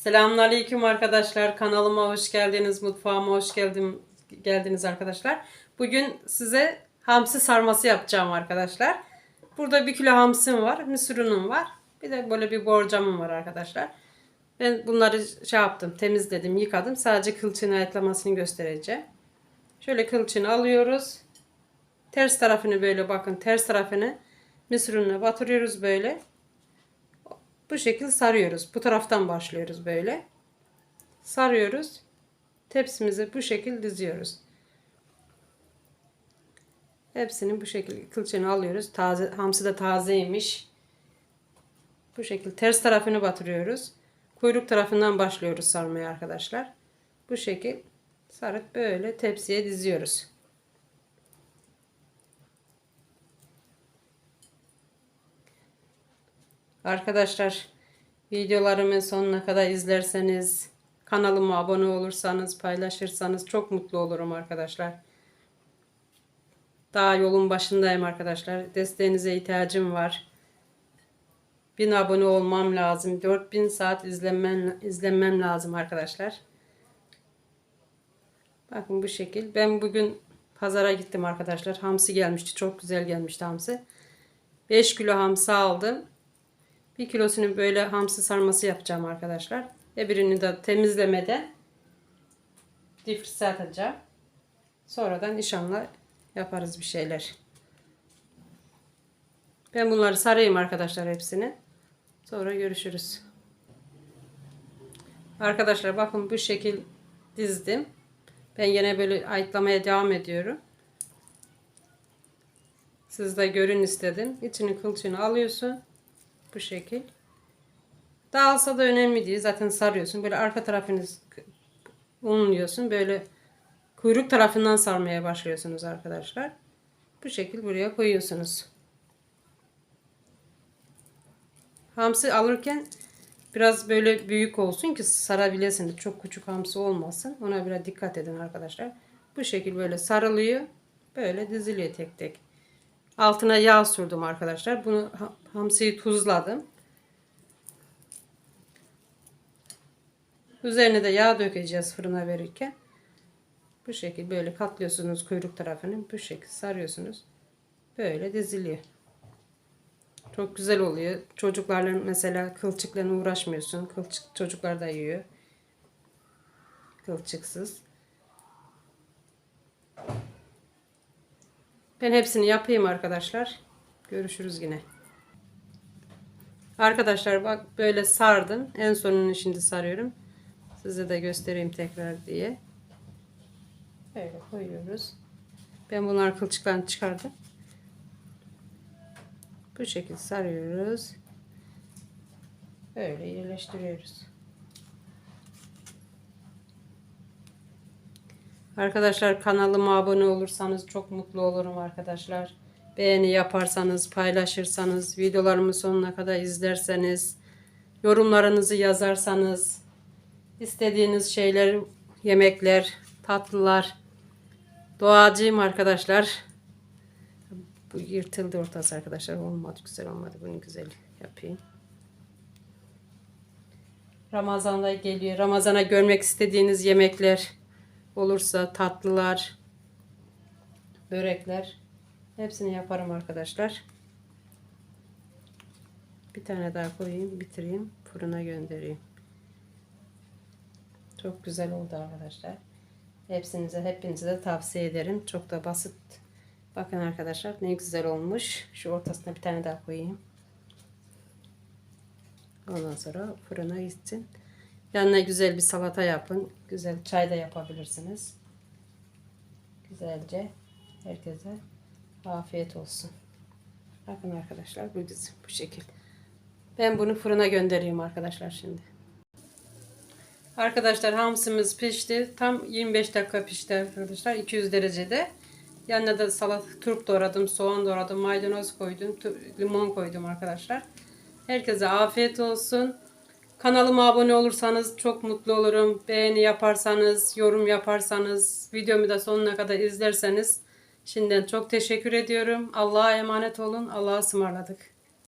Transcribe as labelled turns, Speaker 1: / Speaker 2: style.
Speaker 1: Selamünaleyküm arkadaşlar. Kanalıma hoş geldiniz. Mutfağıma hoş geldim, geldiniz arkadaşlar. Bugün size hamsi sarması yapacağım arkadaşlar. Burada bir kilo hamsim var. Mısır unum var. Bir de böyle bir borcamım var arkadaşlar. Ben bunları şey yaptım. Temizledim, yıkadım. Sadece kılçığını ayıtlamasını göstereceğim. Şöyle kılçığını alıyoruz. Ters tarafını böyle bakın. Ters tarafını mısır ununa batırıyoruz böyle. Bu şekilde sarıyoruz. Bu taraftan başlıyoruz böyle. Sarıyoruz. Tepsimizi bu şekilde diziyoruz. Hepsini bu şekilde kılçığını alıyoruz. Taze, hamsi de tazeymiş. Bu şekilde ters tarafını batırıyoruz. Kuyruk tarafından başlıyoruz sarmaya arkadaşlar. Bu şekil sarıp böyle tepsiye diziyoruz. Arkadaşlar videolarımı sonuna kadar izlerseniz kanalıma abone olursanız paylaşırsanız çok mutlu olurum arkadaşlar. Daha yolun başındayım arkadaşlar. Desteğinize ihtiyacım var. 1000 abone olmam lazım. 4000 saat izlenmem, izlenmem lazım arkadaşlar. Bakın bu şekil. Ben bugün pazara gittim arkadaşlar. Hamsi gelmişti. Çok güzel gelmişti hamsi. 5 kilo hamsi aldım. Bir kilosunu böyle hamsi sarması yapacağım arkadaşlar. Birini de temizlemede difrize atacağım. Sonradan inşallah yaparız bir şeyler. Ben bunları sarayım arkadaşlar hepsini. Sonra görüşürüz. Arkadaşlar bakın bu şekil dizdim. Ben yine böyle ayıtlamaya devam ediyorum. Siz de görün istedim. İçini kılçığını alıyorsun. Bu şekil. Dağılsa da önemli değil. Zaten sarıyorsun. Böyle arka tarafını unluyorsun. Böyle kuyruk tarafından sarmaya başlıyorsunuz arkadaşlar. Bu şekil buraya koyuyorsunuz. Hamsi alırken biraz böyle büyük olsun ki sarabilirsiniz. Çok küçük hamsi olmasın. Ona biraz dikkat edin arkadaşlar. Bu şekil böyle sarılıyor. Böyle diziliyor tek tek. Altına yağ sürdüm arkadaşlar. Bunu hamsiyi tuzladım. Üzerine de yağ dökeceğiz fırına verirken. Bu şekilde böyle katlıyorsunuz kuyruk tarafını. Bu şekilde sarıyorsunuz. Böyle diziliyor. Çok güzel oluyor. Çocuklarla mesela kılçıklarına uğraşmıyorsun. Kılçık çocuklar da yiyor. Kılçıksız. Ben hepsini yapayım arkadaşlar. Görüşürüz yine. Arkadaşlar bak böyle sardım. En sonunu şimdi sarıyorum. Size de göstereyim tekrar diye. Böyle koyuyoruz. Ben bunlar kılçıklarını çıkardım. Bu şekilde sarıyoruz. Böyle yerleştiriyoruz. Arkadaşlar kanalıma abone olursanız çok mutlu olurum arkadaşlar. Beğeni yaparsanız, paylaşırsanız, videolarımı sonuna kadar izlerseniz, yorumlarınızı yazarsanız, istediğiniz şeyler, yemekler, tatlılar, doğacıyım arkadaşlar. Bu yırtıldı ortası arkadaşlar. Olmadı, güzel olmadı. Bunu güzel yapayım. Ramazan'da geliyor. Ramazan'a görmek istediğiniz yemekler, olursa tatlılar, börekler hepsini yaparım arkadaşlar. Bir tane daha koyayım, bitireyim, fırına göndereyim. Çok güzel oldu arkadaşlar. Hepsinize, hepinize de tavsiye ederim. Çok da basit. Bakın arkadaşlar ne güzel olmuş. Şu ortasına bir tane daha koyayım. Ondan sonra fırına gitsin. Yanına güzel bir salata yapın. Güzel çay da yapabilirsiniz. Güzelce herkese afiyet olsun. Bakın arkadaşlar bu dizi bu şekil. Ben bunu fırına göndereyim arkadaşlar şimdi. Arkadaşlar hamsimiz pişti. Tam 25 dakika pişti arkadaşlar. 200 derecede. Yanına da salat, turp doğradım, soğan doğradım, maydanoz koydum, limon koydum arkadaşlar. Herkese afiyet olsun. Kanalıma abone olursanız çok mutlu olurum. Beğeni yaparsanız, yorum yaparsanız, videomu da sonuna kadar izlerseniz şimdiden çok teşekkür ediyorum. Allah'a emanet olun. Allah'a ısmarladık.